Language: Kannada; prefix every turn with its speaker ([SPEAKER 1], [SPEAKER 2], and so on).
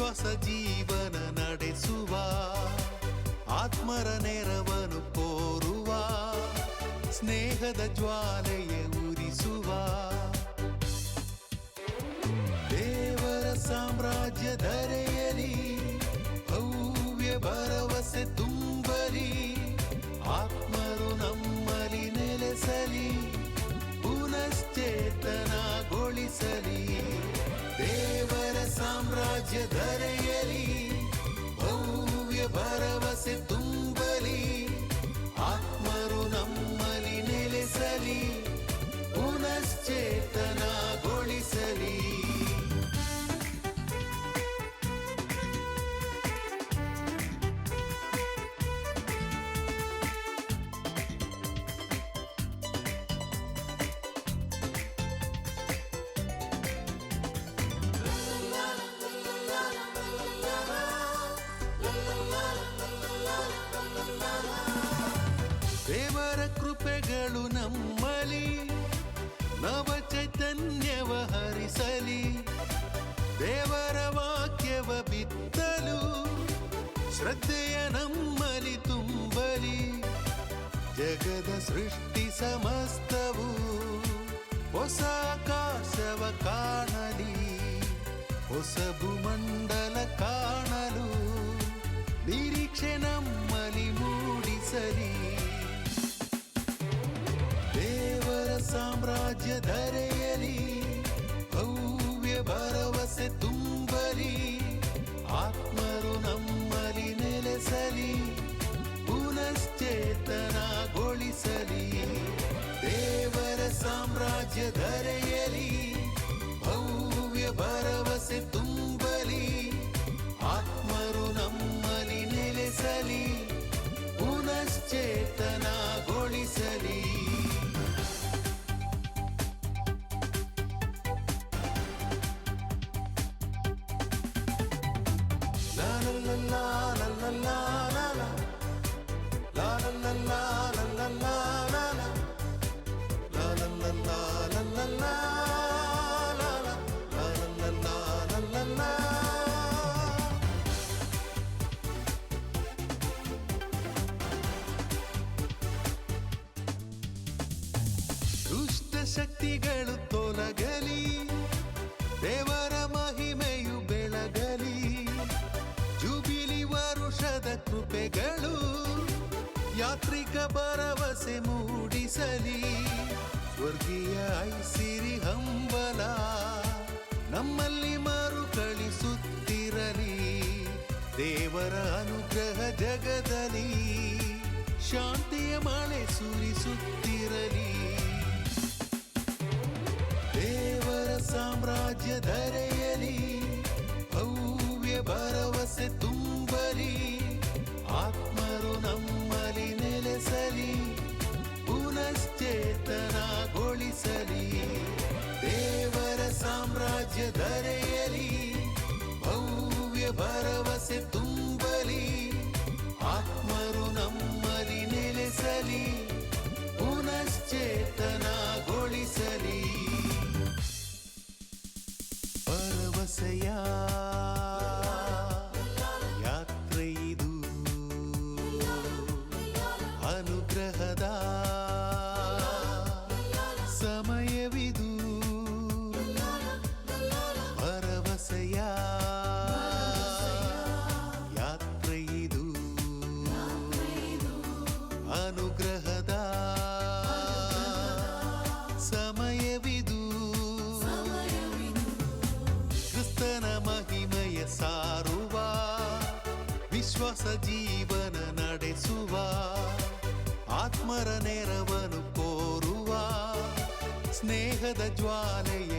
[SPEAKER 1] ವಿಶ್ವಾಸ ಜೀವನ ನಡೆಸುವ ಆತ್ಮರ ನೆರವನು ಕೋರುವ ಸ್ನೇಹದ ಜ್ವಾಲೆಯ that ಕೃಪೆಗಳು ನಮ್ಮಲಿ ನವ ಚೈತನ್ಯವ ಹರಿಸಲಿ, ದೇವರ ವಾಕ್ಯವ ಬಿತ್ತಲು, ಶ್ರದ್ಧೆಯ ನಮ್ಮಲಿ ತುಂಬಲಿ, ಜಗದ ಸೃಷ್ಟಿ ಸಮಸ್ತವು ಹೊಸ ಆಕಾಶವ ಕಾಣಲಿ, ಹೊಸ ಭೂಮಂಡಲ ಕಾಣಲು, ನಿರೀಕ್ಷೆ ನಮ್ಮಲಿ ಮೂಡಿಸಲಿ. ಸಾಮ್ರಾಜ್ಯ ಧರೆಯಲಿ ಭವ್ಯ ಭರವಸೆ ತುಂಬಲಿ ಆತ್ಮರು ನಮ್ಮಲಿ ನೆಲೆಸಲಿ ಪುನಶ್ಚೇತನಗೊಳಿಸಲಿ. ದೇವರ ಸಾಮ್ರಾಜ್ಯ ಧರೆಯಲಿ ಭವ್ಯ ಭರವಸೆ ശക്തികള ವರುಷದ ಕೃಪೆಗಳು ಯಾತ್ರಿಕ ಭರವಸೆ ಮೂಡಿಸಲಿ. ಸ್ವರ್ಗೀಯ ಐಸಿರಿ ಹಂಬಲ ನಮ್ಮಲ್ಲಿ ಮರುಕಳಿಸುತ್ತಿರಲಿ. ದೇವರ ಅನುಗ್ರಹ ಜಗದಲ್ಲಿ ಶಾಂತಿಯ ಮಳೆ ಸುರಿಸುತ್ತಿರಲಿ. ದೇವರ ಸಾಮ್ರಾಜ್ಯ ಧರೆಯಲಿ ಭವ್ಯ ಭರವಸೆ ವಿಶ್ವಾಸ ಜೀವನ ನಡೆಸುವ ಆತ್ಮರ ನೆರವನು ಕೋರುವ ಸ್ನೇಹದ ಜ್ವಾಲೆಯ